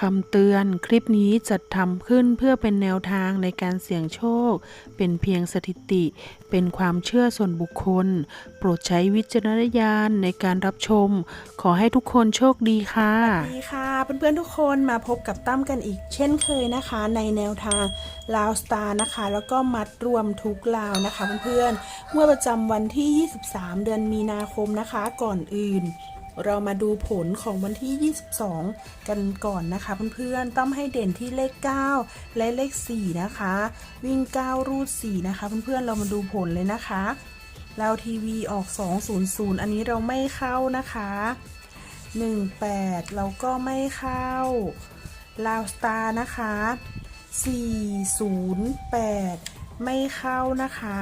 คำเตือนคลิปนี้จัดทำขึ้นเพื่อเป็นแนวทางในการเสี่ยงโชค เป็นเพียงสถิติ เป็นความเชื่อส่วนบุคคล โปรดใช้วิจารณญาณในการรับชม ขอให้ทุกคนโชคดีค่ะ สวัสดีค่ะ เพื่อนๆทุกคนมาพบกับตั้มกันอีก เช่นเคยนะคะ ในแนวทางลาวสตาร์นะคะ แล้วก็มัดรวมทุกลาวนะคะเพื่อนๆเมื่อประจำวันที่ 23 เดือนมีนาคมนะคะก่อนอื่น เรามาดูผลของวันที่ 22 กันก่อนนะคะเพื่อนๆต้องให้เด่นที่เลข 9 และเลข 4 นะคะ วิ่ง 9 รูด 4 นะคะ เพื่อนๆเรามาดูผลเลยนะคะเราทีวีออก 200 อันนี้เราไม่เข้านะคะ 18 เราก็ไม่เข้าลาวสตาร์นะคะ 408 ไม่เข้านะคะ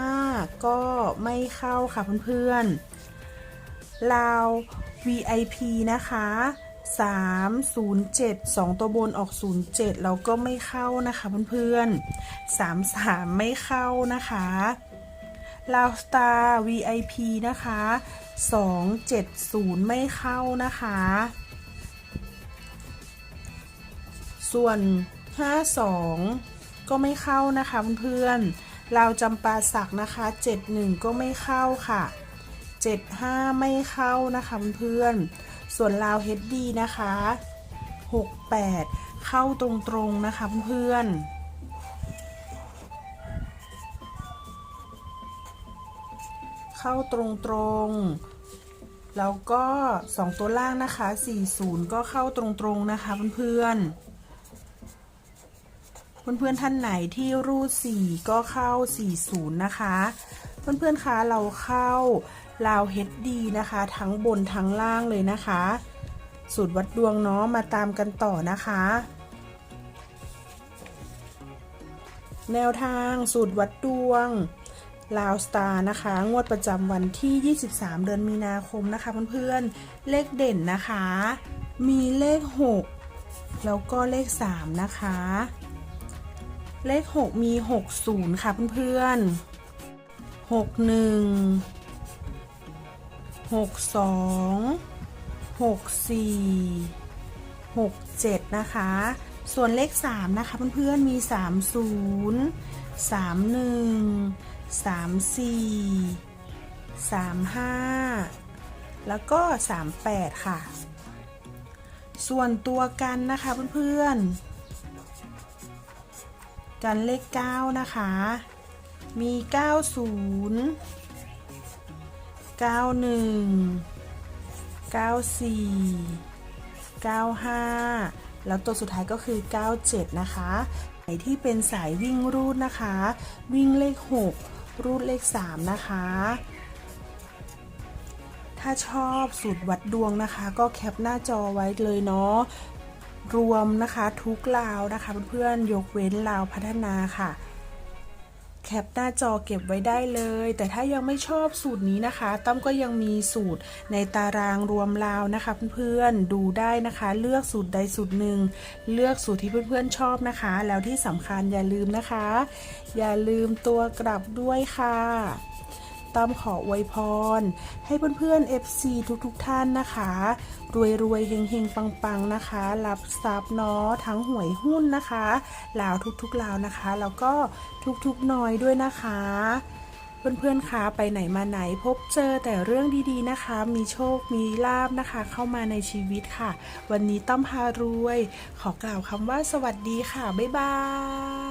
35 ก็ไม่เข้าค่ะเพื่อนๆ ลาว VIP นะคะ 307 2 ตัวบนออก 07เราก็ไม่เข้านะคะเพื่อนๆ 33 ไม่เข้านะคะลาวสตาร์ VIP นะคะ 270 ไม่เข้านะคะ ส่วน 52 ก็ไม่เข้านะคะเพื่อนๆเราวจำปาสักนะคะ 71 ก็ไม่เข้าค่ะ 75 ไม่เข้านะคะเพื่อนๆส่วนลาวเฮดดีนะคะ 68 เข้าตรงๆนะคะเพื่อนๆเข้าตรงๆ แล้วก็ 2 ตัวล่างนะคะ 40 ก็เข้าตรงๆ นะคะเพื่อนๆ เพื่อนๆ ท่านไหนที่รูด 4 ก็เข้า 40 นะคะ เพื่อนๆคะเราเข้าลาวเฮดดีนะคะ ทั้งบนทั้งล่างเลยนะคะ สูตรวัดดวงเนาะมาตามกันต่อนะคะ แนวทางสูตรวัดดวงลาวสตาร์นะคะ งวดประจำวันที่ 23 เดือนมีนาคมนะคะเพื่อนๆเลขเด่นนะคะ มีเลข 6 แล้วก็เลข 3 นะคะ เลข 6 มี 60 ค่ะเพื่อนๆ 61 62 64 67นะคะ ส่วนเลข3นะคะเพื่อนๆมี30 31 34 35แล้วก็38ค่ะ ส่วนตัวกันนะคะเพื่อนๆกันเลข9นะคะ มี 90 91 94 95 แล้วตัวสุดท้ายก็คือ 97 นะคะไหนที่เป็นสายวิ่งรูดนะคะ วิ่งเลข 6 รูดเลข 3 นะคะ ถ้าชอบสูตรวัดดวงนะคะ ก็แคปหน้าจอไว้เลยเนาะรวมนะคะทุกลาวนะคะเพื่อนๆยกเว้นลาวพัฒนาค่ะ แคปหน้าจอเก็บไว้ได้เลย แต่ถ้ายังไม่ชอบสูตรนี้นะคะ ตั้มก็ยังมีสูตรในตารางรวมราวนะคะ เพื่อนๆดูได้นะคะ เลือกสูตรใดสูตรหนึ่ง เลือกสูตรที่เพื่อนๆชอบนะคะ แล้วที่สำคัญอย่าลืมนะคะ อย่าลืมตัวกลับด้วยค่ะ ตั้มขออวยพร ให้เพื่อนๆ FC ทุกๆทท่านนะคะ รวยรวยๆเฮงเฮงปังปังๆนะคะ รับทรัพย์เนาะทั้งหวยหุ้นนะคะลาวทุกๆลาวนะคะ แล้วก็ทุกๆน้อยด้วยนะคะเพื่อนๆ คะ ไปไหนมาไหนพบเจอแต่เรื่องดีๆนะคะ มีโชค มีลาบนะคะ เข้ามาในชีวิตค่ะ วันนี้ต้อมพารวย ขอกล่าวคำว่าสวัสดีค่ะ บ๊ายบาย